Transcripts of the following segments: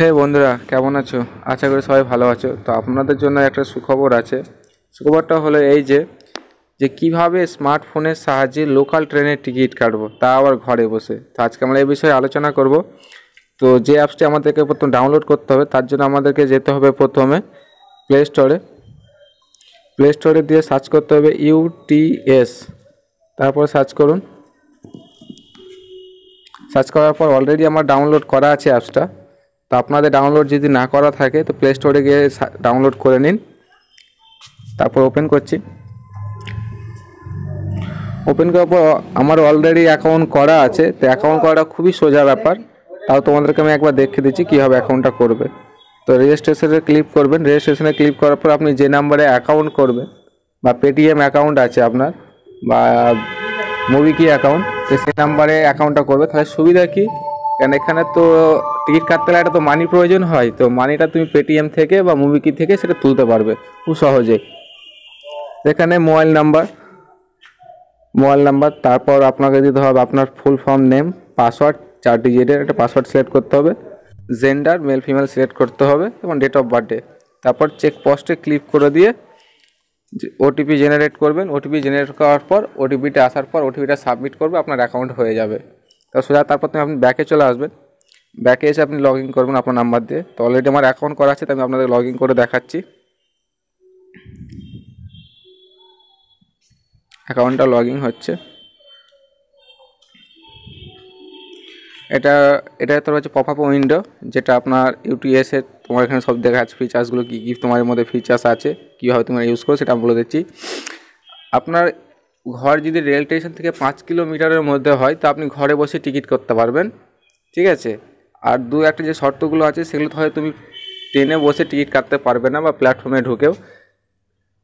হে বন্ধুরা, কেমন আছো? আশা করি সবাই ভালো আছো। তো আপনাদের জন্য একটা সুখবর আছে। সুখবরটা হলো এই যে যে কীভাবে স্মার্টফোনের সাহায্যে লোকাল ট্রেনের টিকিট কাটবো, তা আবার ঘরে বসে। তো আজকে আমরা এই বিষয়ে আলোচনা করব। তো যে অ্যাপসটি আমাদেরকে প্রথম ডাউনলোড করতে হবে, তার জন্য আমাদেরকে যেতে হবে প্রথমে প্লে স্টোরে প্লে স্টোরে দিয়ে সার্চ করতে হবে ইউটিএস তারপর সার্চ করুন। সার্চ করার পর অলরেডি আমার ডাউনলোড করা আছে অ্যাপসটা। তো আপনাদের ডাউনলোড যদি না করা থাকে, তো প্লে স্টোরে গিয়ে ডাউনলোড করে নিন। তারপর ওপেন করছি। ওপেন করার পর, আমার অলরেডি অ্যাকাউন্ট করা আছে, তো অ্যাকাউন্ট করাটা খুবই সোজা ব্যাপার। তাও তোমাদেরকে আমি একবার দেখিয়ে দিচ্ছি কীভাবে অ্যাকাউন্টটা করবে। তো রেজিস্ট্রেশনে ক্লিক করবেন। রেজিস্ট্রেশনে ক্লিক করার পর আপনি যে নাম্বারে অ্যাকাউন্ট করবেন, বা পেটিএম অ্যাকাউন্ট আছে আপনার, বা মুভি কি অ্যাকাউন্ট তো সেই নাম্বারে অ্যাকাউন্টটা করবে। তাহলে সুবিধা কি? কারণ এখানে তো টিকিট কাটতে গেলে একটা তো মানি প্রয়োজন হয়, তো মানিটা তুমি পেটিএম থেকে বা মুভি কি থেকে সেটা তুলতে পারবে খুব সহজেই এখানে মোবাইল নাম্বার মোবাইল নাম্বার তারপর আপনাকে দিতে হবে আপনার ফুল ফর্ম নেম পাসওয়ার্ড চার ডিজিটের একটা পাসওয়ার্ড সিলেক্ট করতে হবে জেন্ডার মেল ফিমেল সিলেক্ট করতে হবে এবং ডেট অফ বার্থডে তারপর চেক পোস্টে ক্লিক করে দিয়ে ওটিপি জেনারেট করবেন ওটিপি জেনারেট করার পর ওটিপিটা আসার পর ওটিপিটা সাবমিট করবে, আপনার অ্যাকাউন্ট হয়ে যাবে। তো সোজা তারপর তুমি আপনি ব্যাকে চলে আসবেন। ব্যাকে এসে আপনি লগ ইন করবেন আপনার নাম্বার দিয়ে। তো অলরেডি আমার অ্যাকাউন্ট করা আছে, তো আমি আপনাদের লগ ইন করে দেখাচ্ছি। অ্যাকাউন্টটা লগ ইন হচ্ছে। এটা এটা তোর হচ্ছে পপ আপ উইন্ডো যেটা আপনার ইউটিএসের তোমার এখানে সব দেখা আছে ফিচার্সগুলো কী কী তোমার মধ্যে ফিচার্স আছে, কীভাবে তোমরা ইউজ করো সেটা আমি বলে দিচ্ছি। আপনার ঘর যদি রেল স্টেশন থেকে পাঁচ কিলোমিটারের মধ্যে হয়, তো আপনি ঘরে বসে টিকিট করতে পারবেন। ঠিক আছে? আর দু একটা যে শর্তগুলো আছে, সেগুলো হয়তো তুমি ট্রেনে বসে টিকিট কাটতে পারবে না বা প্ল্যাটফর্মে ঢুকেও।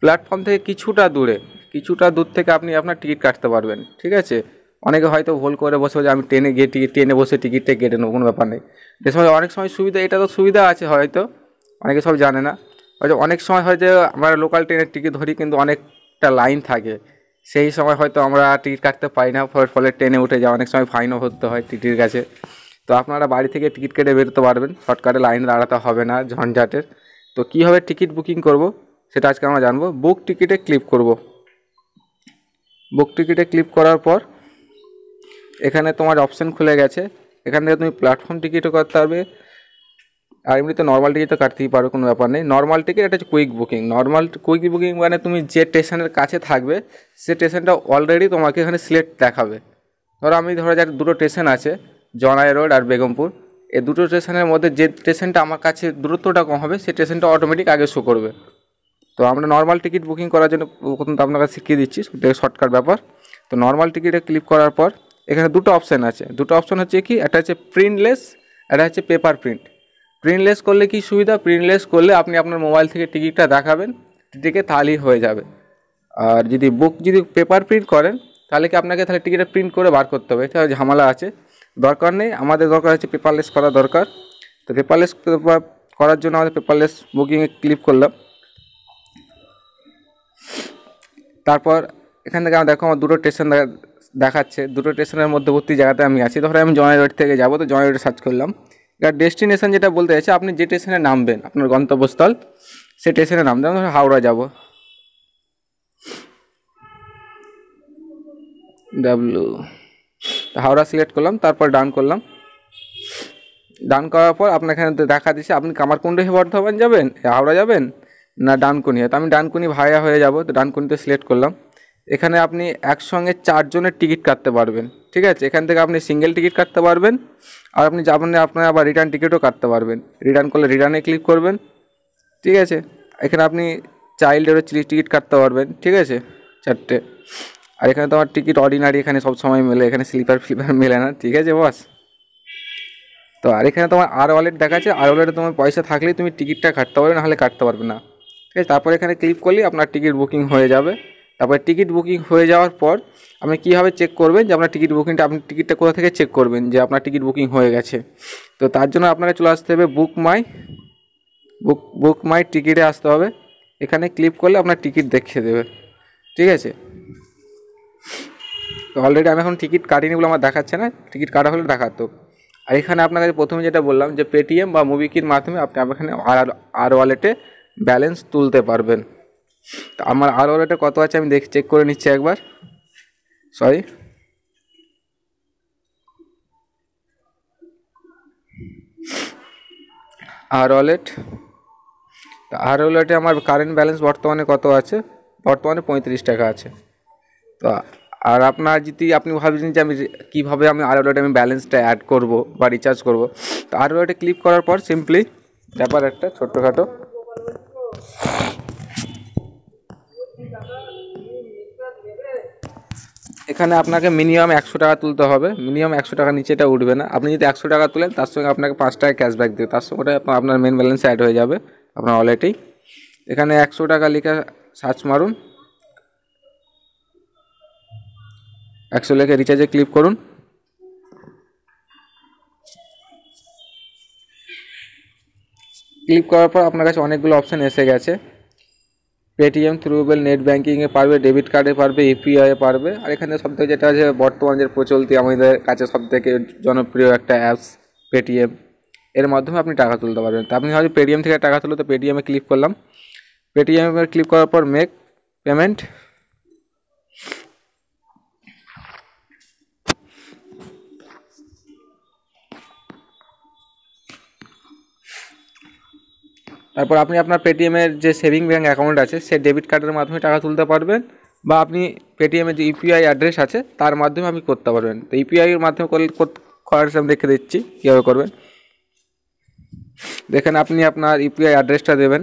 প্ল্যাটফর্ম থেকে কিছুটা দূরে, কিছুটা দূর থেকে আপনি আপনার টিকিট কাটতে পারবেন, ঠিক আছে? অনেকে হয়তো ভুল করে বসে যে আমি ট্রেনে গিয়ে টিকিট, ট্রেনে বসে টিকিটটা কেটে নেব, কোনো ব্যাপার নেই। যে সময় অনেক সময় সুবিধা, এটা তো সুবিধা আছে হয়তো, অনেকে সব জানে না। হয়তো অনেক সময় হয় যে আমরা লোকাল ট্রেনের টিকিট ধরি, কিন্তু অনেকটা লাইন থাকে। সেই সময় হয়তো আমরা টিকিট কাটতে পারি না ফলে ট্রেনে উঠে যাওয়া অনেক সময় ফাইনও ভরতে হয় টিটির কাছে। তো আপনারা বাড়ি থেকে টিকিট কেটে বেরোতে পারবেন। শর্টকাটে লাইনে দাঁড়াতে হবে না, ঝঞ্ঝাটের। তো কীভাবে টিকিট বুকিং করব সেটা আজকে আমরা জানব। বুক টিকিটে ক্লিক করব। বুক টিকিটে ক্লিক করার পর এখানে তোমার অপশান খুলে গেছে। এখান থেকে তুমি প্ল্যাটফর্ম টিকিটও করতে পারবে। আর এমনিতে নর্মাল টিকিট তো কাটতেই পারো, কোনো ব্যাপার নেই। নর্মাল টিকিট এটা হচ্ছে quick booking normal quick booking মানে তুমি যে স্টেশনের কাছে থাকবে, সে স্টেশনটা অলরেডি তোমাকে এখানে সিলেক্ট দেখাবে। ধরো আমি ধরো যার দুটো স্টেশন আছে জনাই রোড আর বেগমপুর। এই দুটো স্টেশনের মধ্যে যে স্টেশনটা আমার কাছে দূরত্বটা কম হবে, সেই স্টেশনটা অটোমেটিক আগে শো করবে। তো আমরা নর্মাল টিকিট বুকিং করার জন্য প্রথম তো আপনাকে শিখিয়ে দিচ্ছি শর্টকাট ব্যাপার। তো নর্মাল টিকিটে ক্লিক করার পর, এখানে দুটো অপশান আছে। দুটো অপশান হচ্ছে কি, একটা হচ্ছে প্রিন্টলেস একটা হচ্ছে পেপার প্রিন্ট প্রিন্টলেস করলে কি সুবিধা? প্রিন্টলেস করলে আপনি আপনার মোবাইল থেকে টিকিটটা দেখাবেন টিকিটে তাহলেই হয়ে যাবে। আর যদি বুক যদি পেপার প্রিন্ট করেন, তাহলে কি আপনাকে তাহলে টিকিটটা প্রিন্ট করে বার করতে হবে। এটা ঝামেলা আছে। দরকার নেই। আমাদের দরকার হচ্ছে পেপারলেস করা দরকার। তো পেপারলেস করার জন্য আমাদের পেপারলেস বুকিংয়ে ক্লিক করলাম। তারপর এখান থেকে আমার দেখো আমার দুটো স্টেশন দেখাচ্ছে। দুটো স্টেশনের মধ্যবর্তী জায়গাতে আমি আছি। ধরো আমি জয় রোড থেকে যাব, তো জয় রোডে সার্চ করলাম। এবার ডেস্টিনেশন যেটা বলতে চাইছে, আপনি যে স্টেশনে নামবেন, আপনার গন্তব্যস্থল, সে স্টেশনে নামবেন। ধরো হাওড়া যাব। ডাব্লু হাওড়া সিলেক্ট করলাম, তারপর ডান করলাম। ডান করার পর আপনার এখানে দেখা দিচ্ছে আপনি কামারকুণ্ডে বর্ধমান যাবেন? হাওড়া যাবেন? না, ডানকুনি। তো আমি ডানকুনি ভাইয়া হয়ে যাব, তো ডানকুনিতে সিলেক্ট করলাম। এখানে আপনি একসঙ্গে চারজনের টিকিট কাটতে পারবেন, ঠিক আছে? এখান থেকে আপনি সিঙ্গেল টিকিট কাটতে পারবেন, আর আপনি যাবেন আপনার আবার রিটার্ন টিকিটও কাটতে পারবেন। রিটার্ন করলে রিটার্নে ক্লিক করবেন, ঠিক আছে? এখানে আপনি চাইল্ডেরও টিকিট কাটতে পারবেন, ঠিক আছে? চারটে। আর এখানে তোমার টিকিট অর্ডিনারি এখানে সব সময় মেলে, এখানে স্লিপার ফ্লিপার মেলে না, ঠিক আছে বস তো আর এখানে তোমার আর ওয়ালেট দেখাচ্ছে আর ওয়ালেটে তোমার পয়সা থাকলেই তুমি টিকিটটা কাটতে পারবে, নাহলে কাটতে পারবে না। ঠিক আছে, তারপরে এখানে ক্লিক করলেই আপনার টিকিট বুকিং হয়ে যাবে। তারপরে টিকিট বুকিং হয়ে যাওয়ার পর আপনি কীভাবে চেক করবেন যে আপনার টিকিট বুকিংটা আপনি টিকিটটা কোথা থেকে চেক করবেন যে আপনার টিকিট বুকিং হয়ে গেছে? তো তার জন্য আপনাকে চলে আসতে হবে বুক মাই বুক বুক মাই টিকিটে আসতে হবে। এখানে ক্লিক করলে আপনার টিকিট দেখিয়ে দেবে। ঠিক আছে? অলরেডি আমি এখন টিকিট কাটিনি বলে আমার দেখাচ্ছে না। টিকিট কাটা হলে দেখাতো। আর এখানে আপনার কাছে প্রথমে যেটা বললাম যে পেটিএম বা মুবিকির মাধ্যমে আপনি এখানে আর আর ওয়ালেটে ব্যালেন্স তুলতে পারবেন। তো আমার আর ওয়ালেটে কত আছে আমি দেখ চেক করে নিচ্ছি একবার। সরি আর ওয়ালেট তো আর ওয়ালেটে আমার কারেন্ট ব্যালেন্স বর্তমানে কত আছে? বর্তমানে পঁয়ত্রিশ টাকা আছে। তো আর আপনার যদি আপনি ভাবছেন যে আমি কীভাবে আমি আর ওয়ালেটে আমি ব্যালেন্সটা অ্যাড করব বা রিচার্জ করব, তো আর ওয়ালেটে ক্লিক করার পর সিম্পলি ব্যাপার একটা ছোট্টখাটো। এখানে আপনাকে মিনিমাম একশো টাকা তুলতে হবে। মিনিমাম একশো টাকা নিচে এটা উঠবে না। আপনি যদি একশো টাকা তুলেন, তার সঙ্গে আপনাকে পাঁচ টাকা ক্যাশব্যাক দেবে। তার সঙ্গে ওটা আপনার মেন ব্যালেন্স অ্যাড হয়ে যাবে, আপনার ওয়ালেটেই এখানে একশো টাকা লিখে সার্চ মারুন। একশো লিখে রিচার্জে ক্লিক করুন। ক্লিক করার পর আপনার কাছে অনেকগুলো অপশান এসে গেছে। পেটিএম থ্রুবেল নেট ব্যাঙ্কিংয়ে পারবে ডেবিট কার্ডে পারবে ইউপিআইয়ে পারবে। আর এখানে সবথেকে যেটা আছে, বর্তমান যে প্রচলতি আমাদের কাছে সবথেকে জনপ্রিয় একটা অ্যাপস পেটিএম এর মাধ্যমে আপনি টাকা তুলতে পারবেন। তা আপনি হয়তো পেটিএম থেকে টাকা তুলো তো পেটিএমে ক্লিক করলাম। পেটিএমে ক্লিক করার পর মেক পেমেন্ট তারপর আপনি আপনার পেটিএমের যে সেভিং ব্যাঙ্ক অ্যাকাউন্ট আছে সে ডেবিট কার্ডের মাধ্যমে টাকা তুলতে পারবেন বা আপনি পেটিএমের যে ইউপিআই অ্যাড্রেস আছে, তার মাধ্যমে আপনি করতে পারবেন। তো ইউপিআইয়ের মাধ্যমে করলে করার আমি দেখে দিচ্ছি, কীভাবে করবেন। দেখেন, আপনি আপনার ইউপিআই অ্যাড্রেসটা দেবেন।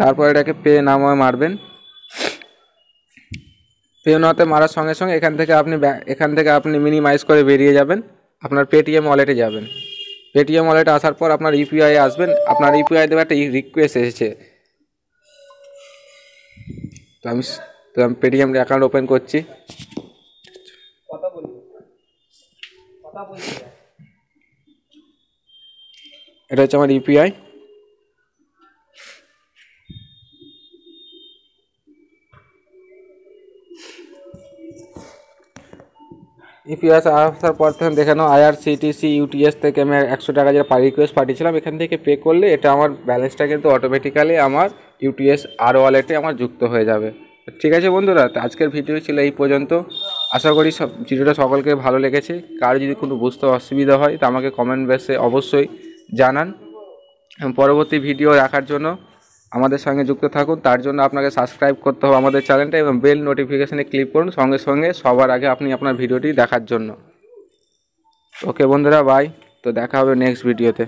তারপর এটাকে পে নামে মারবেন। পেওনাতে মারার সঙ্গে সঙ্গে এখান থেকে আপনি এখান থেকে আপনি মিনিমাইজ করে বেরিয়ে যাবেন। আপনার পেটিএম ওয়ালেটে যাবেন। পেটিএম ওয়ালেটে আসার পর আপনার ইউপিআই আসবেন। আপনার ইউপিআই দেবে একটা রিকোয়েস্ট এসেছে। তো আমি তো আমি পেটিএম অ্যাকাউন্ট ওপেন করছি। এটা হচ্ছে আমার ইউপিআই ইপিএস আসার পর থেকে দেখে নাও আইআরসিটিসি ইউটিএস থেকে আমি একশো টাকা যেটা রিকোয়েস্ট পাঠিয়েছিলাম, এখান থেকে পে করলে এটা আমার ব্যালেন্সটা কিন্তু অটোমেটিক্যালি আমার ইউটিএস আর ওয়ালেটে আমার যুক্ত হয়ে যাবে। ঠিক আছে বন্ধুরা, তো আজকের ভিডিও ছিল এই পর্যন্ত। আশা করি সব ভিডিওটা সকলকে ভালো লেগেছে। কারও যদি কোনো বুঝতে অসুবিধা হয়, তো আমাকে কমেন্ট বক্সে অবশ্যই জানান। পরবর্তী ভিডিও রাখার জন্য আমাদের সঙ্গে যুক্ত থাকুন। তার জন্য আপনাকে সাবস্ক্রাইব করতে হবে আমাদের চ্যানেলটা এবং বেল নোটিফিকেশানে ক্লিক করুন। সঙ্গে সঙ্গে সবার আগে আপনি আপনার ভিডিওটি দেখার জন্য। ওকে বন্ধুরা বাই তো দেখা হবে নেক্সট ভিডিওতে